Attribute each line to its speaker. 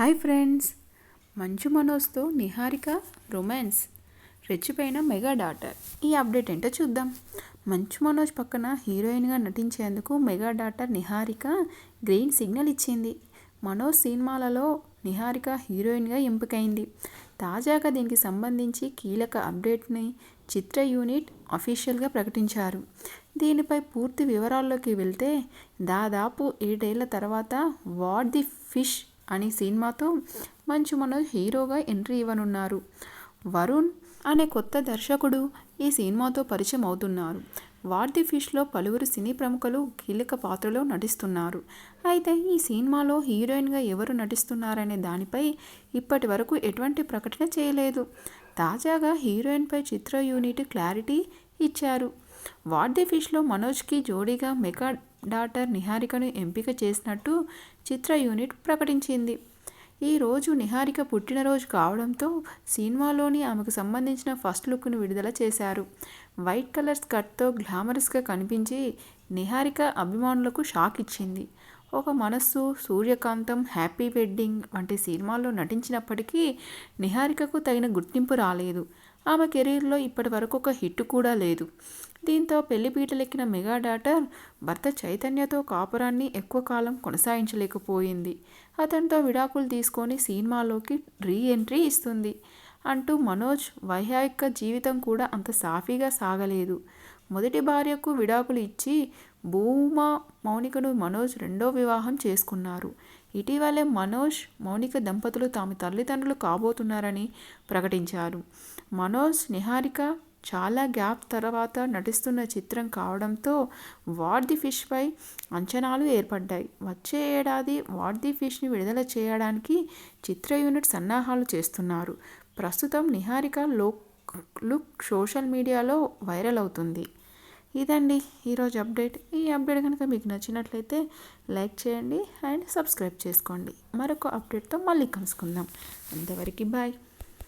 Speaker 1: Hi friends. మంచు మనోజ్తో Niharika romance రెచ్చిపోయిన మెగా డాటర్. ఈ అప్డేట్ ఏంటో చూద్దాం. మంచు మనోజ్ పక్కన హీరోయిన్గా నటించేందుకు mega daughter Niharika green signal ఇచ్చింది. మనోజ్ సినిమాలలో నిహారిక హీరోయిన్గా ఎంపికైంది. తాజాగా దీనికి సంబంధించి కీలక అప్డేట్ని చిత్ర యూనిట్ అఫీషియల్గా ప్రకటించారు. దీనిపై పూర్తి వివరాల్లోకి వెళ్తే దాదాపు ఏడేళ్ళ తర్వాత వాట్ ది ఫిష్ అనే సినిమాతో మంచు మనోజ్ హీరోగా ఎంట్రీ ఇవ్వనున్నారు. వరుణ్ అనే కొత్త దర్శకుడు ఈ సినిమాతో పరిచయం అవుతున్నారు. వాట్ ది ఫిష్లో పలువురు సినీ ప్రముఖులు కీలక పాత్రలో నటిస్తున్నారు. అయితే ఈ సినిమాలో హీరోయిన్గా ఎవరు నటిస్తున్నారనే దానిపై ఇప్పటి వరకు ఎటువంటి ప్రకటన చేయలేదు. తాజాగా హీరోయిన్పై చిత్ర యూనిట్ క్లారిటీ ఇచ్చారు. వాట్ ది ఫిష్లో మనోజ్కి జోడీగా మెగా డాటర్ నిహారికను ఎంపిక చేసినట్టు చిత్ర యూనిట్ ప్రకటించింది. ఈరోజు నిహారిక పుట్టినరోజు కావడంతో సినిమాలోని ఆమెకు సంబంధించిన ఫస్ట్ లుక్ను విడుదల చేశారు. వైట్ కలర్ స్కర్ట్తో గ్లామరస్గా కనిపించి నిహారిక అభిమానులకు షాక్ ఇచ్చింది. ఒక మనస్సు సూర్యకాంతం హ్యాపీ వెడ్డింగ్ వంటి సినిమాల్లో నటించినప్పటికీ నిహారికకు తగిన గుర్తింపు రాలేదు. ఆమె కెరీర్లో ఇప్పటి వరకు ఒక హిట్ కూడా లేదు. దీంతో పెళ్ళిపీటలెక్కిన మెగా డాటర్ భర్త చైతన్యతో కాపురాన్ని ఎక్కువ కాలం కొనసాగించలేకపోయింది. అతనితో విడాకులు తీసుకొని సినిమాలోకి రీ ఎంట్రీ ఇస్తుంది. అంటూ మనోజ్ వైహాయిక జీవితం కూడా అంత సాఫీగా సాగలేదు. మొదటి భార్యకు విడాకులు ఇచ్చి భూమా మౌనికను మనోజ్ రెండో వివాహం చేసుకున్నారు. ఇటీవలే మనోజ్ మౌనిక దంపతులు తాము తల్లిదండ్రులు కాబోతున్నారని ప్రకటించారు. మనోజ్ నిహారిక చాలా గ్యాప్ తర్వాత నటిస్తున్న చిత్రం కావడంతో వాట్ ది ఫిష్పై అంచనాలు ఏర్పడ్డాయి. వచ్చే ఏడాది వాట్ ది ఫిష్ని విడుదల చేయడానికి చిత్ర యూనిట్ సన్నాహాలు చేస్తున్నారు. ప్రస్తుతం నిహారిక లోక్ లుక్ సోషల్ మీడియాలో వైరల్ అవుతుంది. ఇదండి ఈరోజు అప్డేట్. ఈ అప్డేట్ కనుక మీకు నచ్చినట్లయితే లైక్ చేయండి అండ్ సబ్స్క్రైబ్ చేసుకోండి. మరొక అప్డేట్తో మళ్ళీ కలుసుకుందాం. అంతవరకు బాయ్.